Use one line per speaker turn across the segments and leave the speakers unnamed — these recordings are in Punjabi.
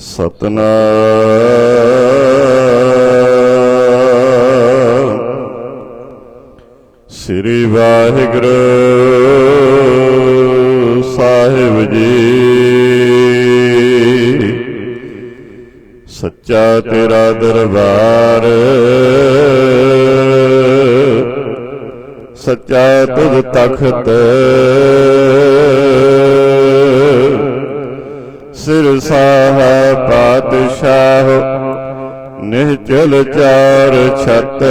ਸਤਨਾਮ। ਸ੍ਰੀ ਵਾਹਿਗੁਰੂ ਸਾਹਿਬ ਜੀ। ਸੱਚਾ ਤੇਰਾ ਦਰਬਾਰ। ਸੱਚਾ ਤੁਧ ਤਖਤ। ਸਿਰ ਸਾਹ ਪਾਤਸ਼ਾਹ, ਨਿਹਚਲ ਚਾਰ ਛਤ।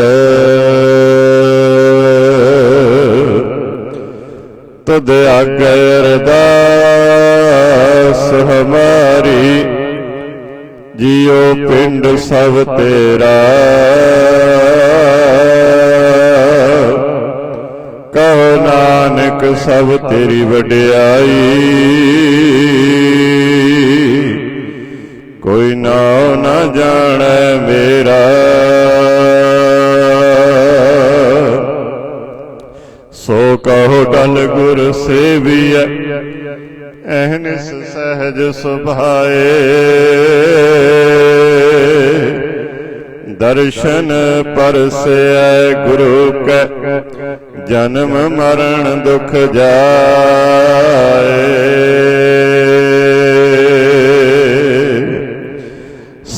ਤਦ ਆਗੇ ਅਰਦਾਸ ਹਮਾਰੀ, ਜਿਉ ਪਿੰਡ ਸਭ ਤੇਰਾ। ਕਹੋ ਨਾਨਕ ਸਭ ਤੇਰੀ ਵਡਿਆਈ। ਜਾਣੈ ਮੇਰਾ। ਸੋ ਕਹੋ ਡਲ ਗੁਰ ਸੇਵੀਐ ਐਹਨਿਸ ਸਹਿਜ ਸੁਭਾਏ। ਦਰਸ਼ਨ ਪਰਸੈ ਗੁਰੂ ਕੈ, ਜਨਮ ਮਰਨ ਦੁਖ ਜਾਏ।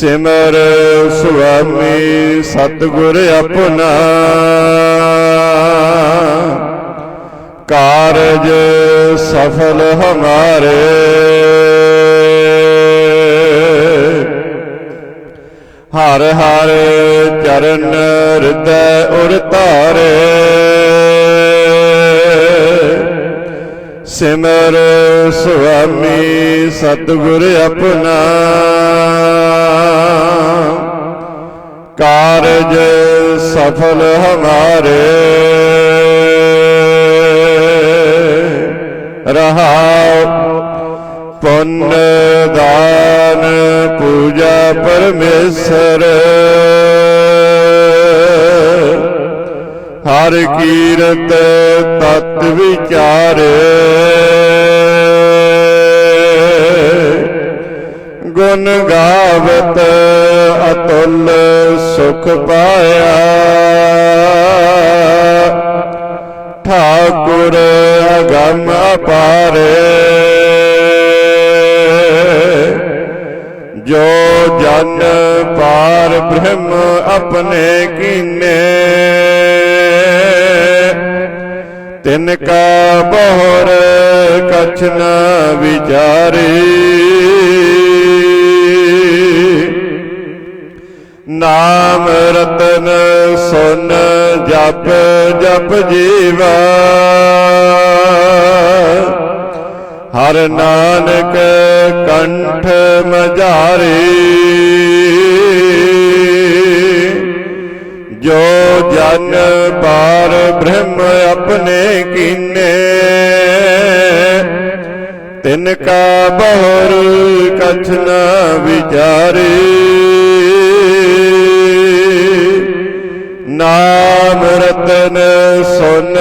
ਸਿਮਰ ਸੁਆਮੀ ਸਤਿਗੁਰ ਆਪਣਾ। ਕਾਰਜ ਸਫਲ ਹਮਾਰੇ। ਹਰ ਹਰ ਚਰਨ ਹਿਰਦੈ ਉਰ ਧਾਰੇ। ਸਿਮਰ ਸੁਆਮੀ ਸਤਿਗੁਰ ਆਪਣਾ। ਕਾਰਜ ਸਫਲ ਹਮਾਰੇ। ਰਹਾਉ ਪੁੰਨ ਦਾਨ ਪੂਜਾ ਪਰਮੇਸ਼ਰ। ਹਰ ਕੀਰਤ ਤਤ ਵਿਚਾਰ। ਗੁਣ ਗਾਵਤ ਅਤੁਲ ਸੁਖ ਪਾਇਆ। ਠਾਕੁਰ ਅਗਮ ਅਪਾਰੇ ਜੋ ਜਨ ਪਾਰ ਬ੍ਰਹਮ ਆਪਣੇ ਕੀਨੇ। ਤਿਨ ਕਾ ਬਹੁਰ ਕਛ ਨ ਵਿਚਾਰੀ। ਨਾਮ ਰਤਨ ਸੁਨ ਜਪ ਜਪ ਜੀਵਾ। ਹਰ ਨਾਨਕ ਕੰਠ ਮਝਾਰੀ ਜੋ ਜਨ ਪਾਰ ਬ੍ਰਹਮ ਆਪਣੇ ਕੀਨੇ। ਤਿਨ ਕਾ ਬਹੁਰ ਕਛ ਨ ਵਿਚਾਰੀ। ਨਾਮ ਰਤਨ ਸੁਨ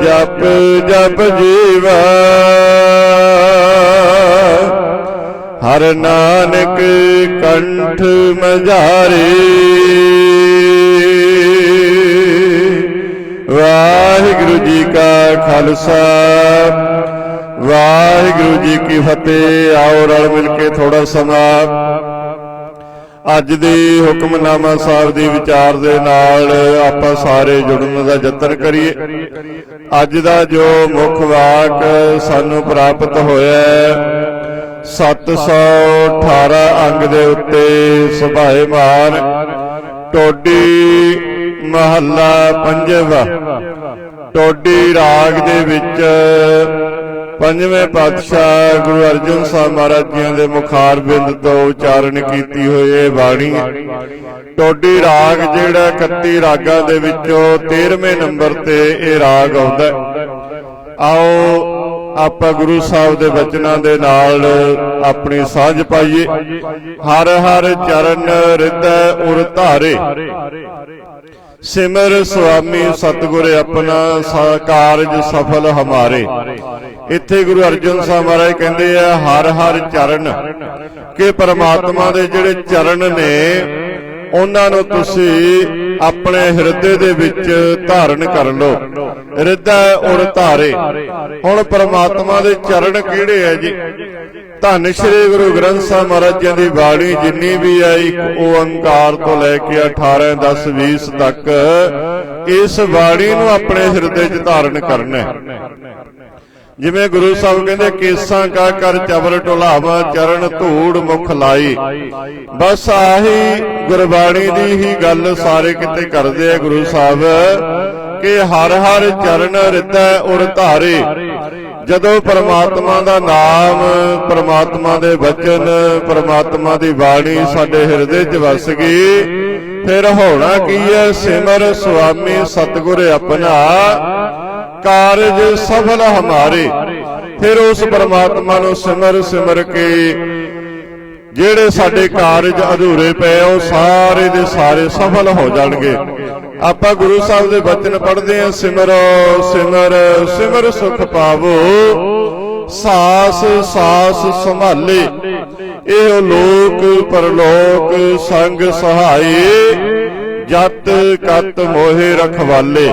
ਜਪ ਜਪ ਜੀਵਾ। ਹਰ ਨਾਨਕ ਕੰਠ ਮਝਾਰੀ। ਵਾਹਿਗੁਰੂ ਜੀ ਕਾ ਖਾਲਸਾ, ਵਾਹਿਗੁਰੂ ਜੀ ਕੀ ਫਤਿਹ। ਆਓ ਰਲ ਮਿਲ ਕੇ ਥੋੜਾ ਸਮਾਂ ਅੱਜ ਦੇ ਹੁਕਮਨਾਮਾ ਸਾਹਿਬ ਦੇ ਵਿਚਾਰ ਦੇ ਨਾਲ ਆਪਾਂ ਸਾਰੇ ਜੁੜਨ ਦਾ ਯਤਨ ਕਰੀਏ। ਅੱਜ ਦਾ ਜੋ ਮੁੱਖ ਵਾਕ ਸਾਨੂੰ ਪ੍ਰਾਪਤ ਹੋਇਆ ਹੈ 718 ਅੰਗ ਦੇ ਉੱਤੇ ਸੁਭਾਏਮਾਨ ਟੋਡੀ ਮਹੱਲਾ ਪੰਜਵਾ, ਟੋਡੀ ਰਾਗ ਦੇ ਵਿੱਚ ਪੰਜਵੇਂ ਪਾਤਸ਼ਾਹ ਗੁਰੂ ਅਰਜਨ ਸਾਹਿਬ ਮਹਾਰਾਜ ਜੀਆਂ ਦੇ ਮੁਖਾਰ ਬਿੰਦ ਤੋਂ ਉਚਾਰਨ ਕੀਤੀ ਹੋਈ ਇਹ ਬਾਣੀ। ਟੋਡੀ ਰਾਗ ਜਿਹੜਾ 31 ਰਾਗਾਂ ਦੇ ਵਿੱਚੋਂ 13ਵੇਂ ਨੰਬਰ ਤੇ ਇਹ ਰਾਗ ਆਉਂਦਾ ਆਓ ਆਪਾਂ ਗੁਰੂ ਸਾਹਿਬ ਦੇ ਬਚਨਾਂ ਦੇ ਨਾਲ ਆਪਣੀ ਸਾਂਝ ਪਾਈਏ। ਹਰ ਹਰ ਚਰਨ ਹਿਰਦੈ ਉਰ ਧਾਰੇ। ਸਿਮਰ ਸੁਆਮੀ ਸਤਿਗੁਰ ਆਪਣਾ ਕਾਰਜ ਸਫਲ ਹਮਾਰੇ। ਇੱਥੇ ਗੁਰੂ ਅਰਜਨ ਸਾਹਿਬ ਮਹਾਰਾਜ ਕਹਿੰਦੇ ਆ, ਹਰ ਹਰ ਚਰਨ ਕਿ ਪਰਮਾਤਮਾ ਦੇ ਜਿਹੜੇ ਚਰਨ ਨੇ, ਉਹਨਾਂ ਨੂੰ ਤੁਸੀਂ ਆਪਣੇ ਹਿਰਦੇ ਦੇ ਵਿੱਚ ਧਾਰਨ ਕਰ ਲਓ। ਹਿਰਦਾ ਔਰ ਧਾਰੇ। ਹੁਣ ਪਰਮਾਤਮਾ ਦੇ ਚਰਨ ਕਿਹੜੇ ਆ ਜੀ? ਧੰਨ ਸ਼੍ਰੀ ਗੁਰੂ ਗ੍ਰੰਥ ਸਾਹਿਬ ਮਹਾਰਾਜ ਜੀ ਦੀ ਬਾਣੀ ਜਿੰਨੀ ਵੀ ਹੈ ਇੱਕ ਓੰਕਾਰ ਤੋਂ ਲੈ ਕੇ 18 10 20 ਤੱਕ ਇਸ ਬਾਣੀ ਨੂੰ ਆਪਣੇ ਹਿਰਦੇ 'ਚ ਧਾਰਨ ਕਰਨਾ ਜਿਵੇਂ ਗੁਰੂ ਸਾਹਿਬ ਕਹਿੰਦੇ, ਕੇਸਾਂ ਕਾ ਕਰ ਚਬਰ ਢੁਲਾਵਾ, ਚਰਨ ਧੂੜ ਮੁਖ ਲਾਈ। ਬਸ ਆਹੀ ਗੁਰਬਾਣੀ ਦੀ ਹੀ ਗੱਲ ਸਾਰੇ ਕਿਤੇ ਕਰਦੇ ਆ ਗੁਰੂ ਸਾਹਿਬ, ਕਿ ਹਰ ਹਰ ਚਰਨ ਰਿਤੈ ਉਰ ਧਾਰੇ। ਜਦੋਂ ਪਰਮਾਤਮਾ ਦਾ ਨਾਮ, ਪਰਮਾਤਮਾ ਦੇ ਬਚਨ, ਪਰਮਾਤਮਾ ਦੀ ਬਾਣੀ ਸਾਡੇ ਹਿਰਦੇ 'ਚ ਵਸ ਗਈ, ਫਿਰ ਹੋਣਾ ਕੀ ਹੈ? ਸਿਮਰ ਸੁਆਮੀ ਸਤਿਗੁਰ ਆਪਣਾ, ਕਾਰਜ ਸਫਲ ਹਮਾਰੇ। ਫਿਰ ਉਸ ਪਰਮਾਤਮਾ ਨੂੰ ਸਿਮਰ ਸਿਮਰ ਕੇ ਜਿਹੜੇ ਸਾਡੇ ਕਾਰਜ ਅਧੂਰੇ ਪਏ ਉਹ ਸਾਰੇ ਦੇ ਸਾਰੇ ਸਫਲ ਹੋ ਜਾਣਗੇ। ਆਪਾਂ ਗੁਰੂ ਸਾਹਿਬ ਦੇ ਬਚਨ ਪੜ੍ਹਦੇ ਹਾਂ, ਸਿਮਰ ਸਿਮਰ ਸਿਮਰ ਸੁਖ ਪਾਵੋ। ਸਾਸ ਸਾਸ ਸੰਭਾਲੇ। ਇਹ ਲੋਕ, ਪਰਲੋਕ, ਸੰਗ ਸਹਾਈ। ਜਤ ਕਤ ਮੋਹਿ ਰਖਵਾਲੇ।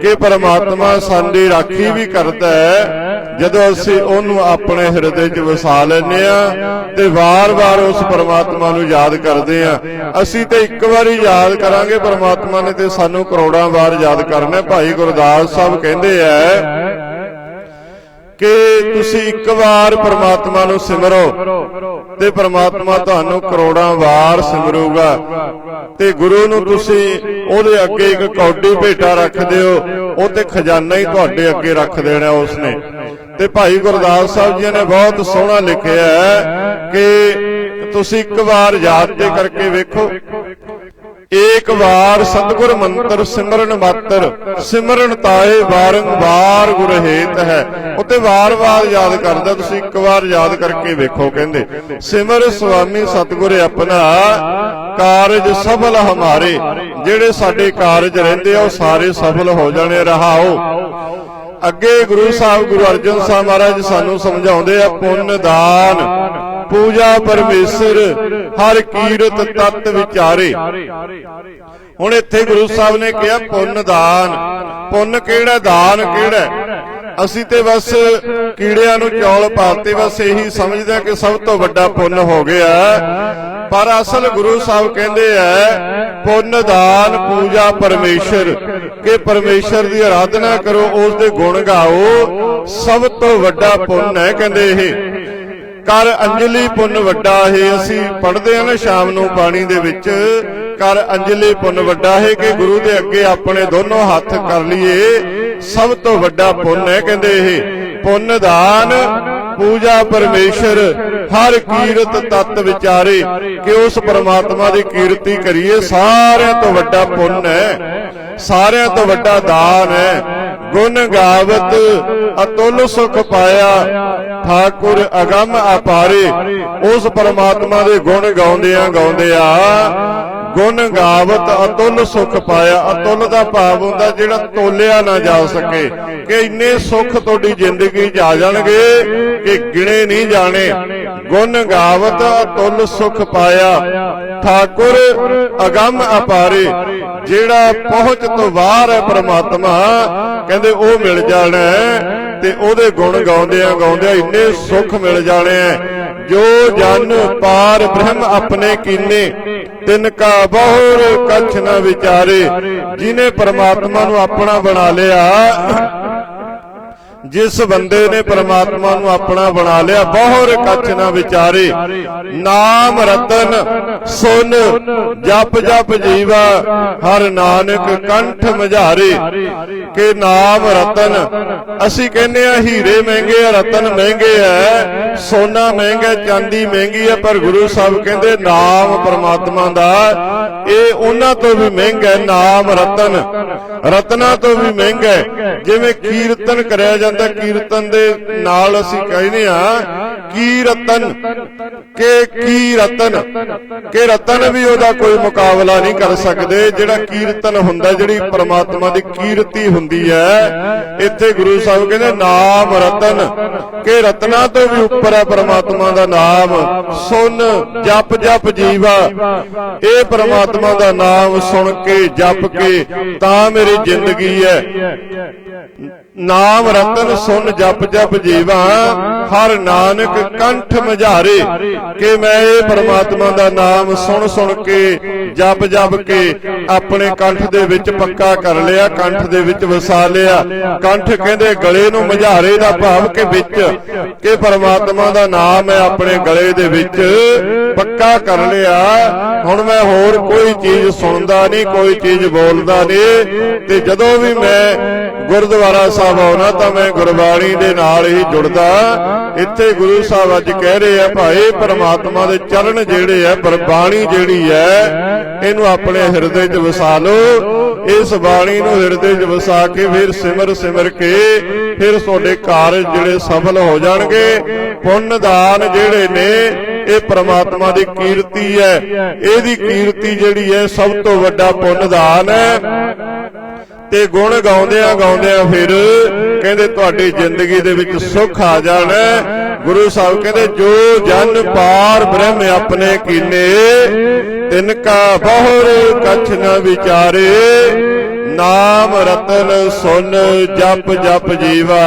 ਕਿ ਪਰਮਾਤਮਾ ਸਾਡੀ ਰਾਖੀ ਵੀ ਕਰਦਾ ਹੈ ਜਦੋਂ ਅਸੀਂ ਉਹਨੂੰ ਆਪਣੇ ਹਿਰਦੇ 'ਚ ਵਸਾ ਲੈਂਦੇ ਆ ਤੇ ਵਾਰ-ਵਾਰ ਉਸ ਪਰਮਾਤਮਾ ਨੂੰ ਯਾਦ ਕਰਦੇ ਆ ਅਸੀਂ ਤੇ ਇੱਕ ਵਾਰੀ ਯਾਦ ਕਰਾਂਗੇ, ਪਰਮਾਤਮਾ ਨੇ ਤੇ ਸਾਨੂੰ ਕਰੋੜਾਂ ਵਾਰ ਯਾਦ ਕਰਨਾ ਭਾਈ ਗੁਰਦਾਸ ਸਾਹਿਬ ਕਹਿੰਦੇ ਆ ਕਿ ਤੁਸੀਂ ਇੱਕ ਵਾਰ ਪ੍ਰਮਾਤਮਾ ਨੂੰ ਸਿਮਰੋ ਤੇ ਪ੍ਰਮਾਤਮਾ ਤੁਹਾਨੂੰ ਕਰੋੜਾਂ ਵਾਰ ਸਿਮਰੂਗਾ। ਤੇ ਗੁਰੂ ਨੂੰ ਤੁਸੀਂ ਉਹਦੇ ਅੱਗੇ ਇੱਕ ਕੌਡੀ ਭੇਟਾ ਰੱਖ ਦਿਓ, ਉਹ ਤੇ ਖਜ਼ਾਨਾ ਹੀ ਤੁਹਾਡੇ ਅੱਗੇ ਰੱਖ ਦੇਣਾ ਉਸਨੇ। ਤੇ ਭਾਈ ਗੁਰਦਾਸ ਸਾਹਿਬ ਜੀ ਨੇ ਬਹੁਤ ਸੋਹਣਾ ਲਿਖਿਆ ਹੈ ਕਿ ਤੁਸੀਂ ਇੱਕ ਵਾਰ ਯਾਦ ਤੇ ਕਰਕੇ ਵੇਖੋ। ਏਕ ਵਾਰ ਸਤਿਗੁਰ ਮੰਤਰ ਸਿਮਰਨ ਮਾਤਰ, ਸਿਮਰਨ ਤਾਏ ਬਾਰੰਬਾਰ ਗੁਰ ਹੇਤ ਹੈ ਉਤੇ ਵਾਰ-ਵਾਰ ਯਾਦ ਕਰਦਾ, ਤੁਸੀਂ ਇੱਕ ਵਾਰ ਯਾਦ ਕਰਕੇ ਵੇਖੋ ਕਹਿੰਦੇ, ਸਿਮਰ ਸੁਆਮੀ ਸਤਿਗੁਰ ਆਪਣਾ ਕਾਰਜ ਸਫਲ ਹਮਾਰੇ, ਜਿਹੜੇ ਸਾਡੇ ਕਾਰਜ ਰਹਿੰਦੇ ਆ, ਉਹ ਸਾਰੇ ਸਫਲ ਹੋ ਜਾਣੇ, ਰਹਾਓ। ਅੱਗੇ ਗੁਰੂ ਸਾਹਿਬ ਗੁਰੂ ਅਰਜਨ ਸਾਹਿਬ ਮਹਾਰਾਜ ਸਾਨੂੰ ਸਮਝਾਉਂਦੇ ਆ, ਪੁੰਨ ਦਾਨ, ਪੂਜਾ ਪਰਮੇਸ਼ਰ, ਹਰ ਕੀਰਤ ਤਤ ਵਿਚਾਰੇ। ਹੁਣ ਇੱਥੇ ਗੁਰੂ ਸਾਹਿਬ ਨੇ ਕਿਹਾ ਪੁੰਨ ਦਾਨ। ਪੁੰਨ ਕਿਹੜਾ? ਦਾਨ ਕਿਹੜਾ? ਅਸੀਂ ਤੇ ਬਸ ਕੀੜਿਆਂ ਨੂੰ ਚੌਲ ਪਾਤੇ ਬਸ ਇਹੀ ਸਮਝਦੇ ਆ ਕਿ ਸਭ ਤੋਂ ਵੱਡਾ ਪੁੰਨ ਹੋ ਗਿਆ। ਪਰ ਅਸਲ ਗੁਰੂ ਸਾਹਿਬ ਕਹਿੰਦੇ ਆ, ਪੁੰਨ, ਦਾਨ, ਪੂਜਾ, ਪਰਮੇਸ਼ਰ। ਕਿ ਪਰਮੇਸ਼ਰ ਦੀ ਆਰਾਧਨਾ ਕਰੋ ਉਸ ਦੇ ਗੁਣ ਗਾਓ। ਸਭ ਤੋਂ ਵੱਡਾ ਪੁੰਨ ਹੈ, ਕਹਿੰਦੇ ਇਹ। ਕਰ ਅੰਜਲੀ ਪੁੰਨ ਵੱਡਾ ਹੈ, ਅਸੀਂ ਪੜ੍ਹਦੇ ਹਾਂ ਨਾ ਸ਼ਾਮ ਨੂੰ ਬਾਣੀ ਦੇ ਵਿੱਚ। ਕਰ ਅੰਜਲੀ ਪੁੰਨ ਵੱਡਾ ਹੈ ਕਿ ਗੁਰੂ ਦੇ ਅੱਗੇ ਆਪਣੇ ਦੋਨੋਂ ਹੱਥ ਕਰ ਲਈਏ। ਸਭ ਤੋਂ ਵੱਡਾ ਪੁੰਨ ਹੈ ਕਹਿੰਦੇ ਇਹ। ਪੁੰਨ ਦਾਨ, ਪੂਜਾ ਪਰਮੇਸ਼ਰ, ਹਰ ਕੀਰਤ ਤਤ ਵਿਚਾਰੇ ਕਿ ਉਸ ਪਰਮਾਤਮਾ ਦੀ ਕੀਰਤੀ ਕਰੀਏ। ਸਾਰਿਆਂ ਤੋਂ ਵੱਡਾ ਪੁੰਨ ਹੈ। ਸਾਰਿਆਂ ਤੋਂ ਵੱਡਾ ਦਾਨ ਹੈ। ਗੁਣ ਗਾਵਤ, ਅਤੁੱਲ ਸੁਖ ਪਾਇਆ, ਠਾਕੁਰ ਅਗੰਮ ਅਪਾਰੇ। ਉਸ ਪਰਮਾਤਮਾ ਦੇ ਗੁਣ ਗਾਉਂਦਿਆਂ ਗਾਉਂਦਿਆਂ ਗੁਣ ਗਾਵਤ ਅਤੁੱਲ ਸੁਖ ਪਾਇਆ। ਅਤੁੱਲ ਦਾ ਭਾਵ ਹੁੰਦਾ ਜਿਹੜਾ ਤੋਲਿਆ ਨਾ ਜਾ ਸਕੇ। ਕਿ ਇੰਨੇ ਸੁੱਖ ਤੁਹਾਡੀ ਜ਼ਿੰਦਗੀ 'ਚ ਆ ਜਾਣਗੇ ਕਿ ਗਿਣੇ ਨਹੀਂ ਜਾਣੇ। ਗੁਣ ਗਾਵਤ ਅਤੁੱਲ ਸੁਖ ਪਾਇਆ। ਠਾਕੁਰ ਅਗੰਮ ਅਪਾਰੇ। ਜਿਹੜਾ ਪਹੁੰਚ ਤੋਂ ਬਾਹਰ ਹੈ ਪ੍ਰਮਾਤਮਾ, ਕਹਿੰਦੇ ਉਹ ਮਿਲ ਜਾਣਾ ਤੇ ਉਹਦੇ ਗੁਣ ਗਾਉਂਦਿਆਂ ਗਾਉਂਦਿਆਂ ਇੰਨੇ ਸੁੱਖ ਮਿਲ ਜਾਣੇ ਐ ਜੋ ਜਨ ਪਾਰ ਬ੍ਰਹਮ ਆਪਣੇ ਕੀਨੇ ਤਿਨ ਕਾ ਬਹੁਰ ਕਛ ਨ ਵਿਚਾਰੇ ਜਿਨੇ ਪਰਮਾਤਮਾ ਨੂੰ ਆਪਣਾ ਬਣਾ ਲਿਆ। ਜਿਸ ਬੰਦੇ ਨੇ ਪਰਮਾਤਮਾ ਨੂੰ ਆਪਣਾ ਬਣਾ ਲਿਆ ਬਹੁਰ ਕੱਛ ਨਾ ਵਿਚਾਰੇ। ਨਾਮ ਰਤਨ, ਸੁਨ, ਜਪ ਜਪ ਜੀਵਾ, ਹਰ ਨਾਨਕ ਕੰਠ ਮਝਾਰੇ। ਕਿ ਨਾਮ ਰਤਨ, ਅਸੀਂ ਕਹਿੰਦੇ ਆ ਹੀਰੇ ਮਹਿੰਗੇ ਆ, ਰਤਨ ਮਹਿੰਗੇ ਆ, ਸੋਨਾ ਮਹਿੰਗਾ, ਚਾਂਦੀ ਮਹਿੰਗੀ ਆ, ਪਰ ਗੁਰੂ ਸਾਹਿਬ ਕਹਿੰਦੇ ਨਾਮ ਪਰਮਾਤਮਾ ਦਾ, ਇਹ ਉਹਨਾਂ ਤੋਂ ਵੀ ਮਹਿੰਗਾ ਨਾਮ ਰਤਨ। ਰਤਨਾ ਤੋਂ ਵੀ ਮਹਿੰਗਾ ਜਿਵੇਂ ਕੀਰਤਨ ਕਰਿਆ ਜਾਂਦਾ ਕੀਰਤਨ ਦੇ ਨਾਲ ਅਸੀਂ ਕਹਿੰਦੇ ਆ ਕੀ ਰਤਨ? ਕਿ ਕੀ ਰਤਨ? ਕਿ ਰਤਨ ਵੀ ਉਹਦਾ ਕੋਈ ਮੁਕਾਬਲਾ ਨਹੀਂ ਕਰ ਸਕਦੇ, ਜਿਹੜਾ ਕੀਰਤਨ ਹੁੰਦਾ, ਜਿਹੜੀ ਪ੍ਰਮਾਤਮਾ ਦੀ ਕੀਰਤੀ ਹੁੰਦੀ ਹੈ, ਇੱਥੇ ਗੁਰੂ ਸਾਹਿਬ ਕਹਿੰਦੇ, ਨਾਮ ਰਤਨ। ਕਿ ਰਤਨਾ ਤੋਂ ਵੀ ਉੱਪਰ ਹੈ ਪ੍ਰਮਾਤਮਾ ਦਾ ਨਾਮ। ਸੁਣ ਜਪ ਜਪ ਜੀਵਾ। ਇਹ ਪ੍ਰਮਾਤਮਾ ਦਾ ਨਾਮ ਸੁਣ ਕੇ, ਜਪ ਕੇ, ਤਾਂ ਮੇਰੀ ਜ਼ਿੰਦਗੀ ਹੈ। ਨਾਮ ਰਤਨ ਸੁਨ ਜਪ ਜਪ ਜੀਵਾ। ਹਰ ਨਾਨਕ ਕੰਠ ਮਝਾਰੇ। ਕਿ ਮੈਂ ਇਹ ਪ੍ਰਮਾਤਮਾ ਦਾ ਨਾਮ ਸੁਣ ਸੁਣ ਕੇ, ਜਪ ਜਪ ਕੇ ਆਪਣੇ ਕੰਠ ਦੇ ਵਿੱਚ ਪੱਕਾ ਕਰ ਲਿਆ, ਕੰਠ ਦੇ ਵਿੱਚ ਵਸਾ ਲਿਆ। ਕੰਠ ਕਹਿੰਦੇ ਗਲੇ ਨੂੰ ਮਝਾਰੇ ਦਾ ਭਾਵ ਕਿ ਵਿੱਚ, ਕਿ ਪਰਮਾਤਮਾ ਦਾ ਨਾਮ ਹੈ ਆਪਣੇ ਗਲੇ ਦੇ ਵਿੱਚ। ਪੱਕਾ ਕਰ ਲਿਆ। ਹੁਣ ਮੈਂ ਹੋਰ ਕੋਈ ਚੀਜ਼ ਸੁਣਦਾ ਨਹੀਂ, ਕੋਈ ਚੀਜ਼ ਬੋਲਦਾ ਨਹੀਂ। ਤੇ ਜਦੋਂ ਵੀ ਮੈਂ ਗੁਰਦੁਆਰਾ ਸਾਹਿਬ ਆਉਣਾ ਤਾਂ ਮੈਂ ਗੁਰਬਾਣੀ ਦੇ ਨਾਲ ਹੀ ਜੁੜਦਾ। ਇੱਥੇ ਗੁਰੂ ਸਾਹਿਬ ਅੱਜ ਕਹਿ ਰਹੇ ਆ, ਭਾਈ, ਪਰਮਾਤਮਾ ਦੇ ਚਰਨ ਜਿਹੜੇ ਆ, ਗੁਰਬਾਣੀ ਜਿਹੜੀ ਹੈ ਇਹਨੂੰ ਆਪਣੇ ਹਿਰਦੇ 'ਚ ਵਸਾ ਲਓ। ਇਸ ਬਾਣੀ ਨੂੰ ਹਿਰਦੇ 'ਚ ਵਸਾ ਕੇ ਫਿਰ ਸਿਮਰ ਸਿਮਰ ਕੇ ਫਿਰ ਤੁਹਾਡੇ ਕਾਰਜ ਜਿਹੜੇ ਸਫਲ ਹੋ ਜਾਣਗੇ। ਪੁੰਨ ਦਾਨ ਜਿਹੜੇ ਨੇ, ਇਹ ਪ੍ਰਮਾਤਮਾ ਦੀ ਕੀਰਤੀ ਹੈ। ਇਹਦੀ ਕੀਰਤੀ ਜਿਹੜੀ ਹੈ, ਸਭ ਤੋਂ ਵੱਡਾ ਪੁੰਨ ਦਾਨ ਹੈ। ਤੇ ਗੁਣ ਗਾਉਂਦਿਆਂ ਗਾਉਂਦਿਆਂ ਫਿਰ ਕਹਿੰਦੇ ਤੁਹਾਡੀ ਜ਼ਿੰਦਗੀ ਦੇ ਵਿੱਚ ਸੁੱਖ ਆ ਜਾਣਾ ਗੁਰੂ ਸਾਹਿਬ ਕਹਿੰਦੇ, ਜੋ ਜਨ ਪਾਰ ਬ੍ਰਹਮ ਆਪਣੇ ਕੀਨੇ, ਤਿਨ ਕਾ ਬਹੁਰ ਕਛ ਨ ਵਿਚਾਰੇ, ਨਾਮ ਰਤਨ ਸੁਨ ਜਪ ਜਪ ਜੀਵਾ,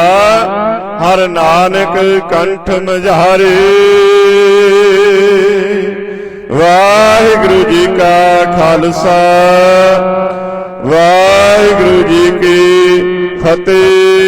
ਹਰ ਨਾਨਕ ਕੰਠ ਮਝਾਰੇ। ਵਾਹਿਗੁਰੂ ਜੀ ਕਾ ਖਾਲਸਾ। ਵਾਹਿਗੁਰੂ ਜੀ ਕੀ ਫਤਿਹ।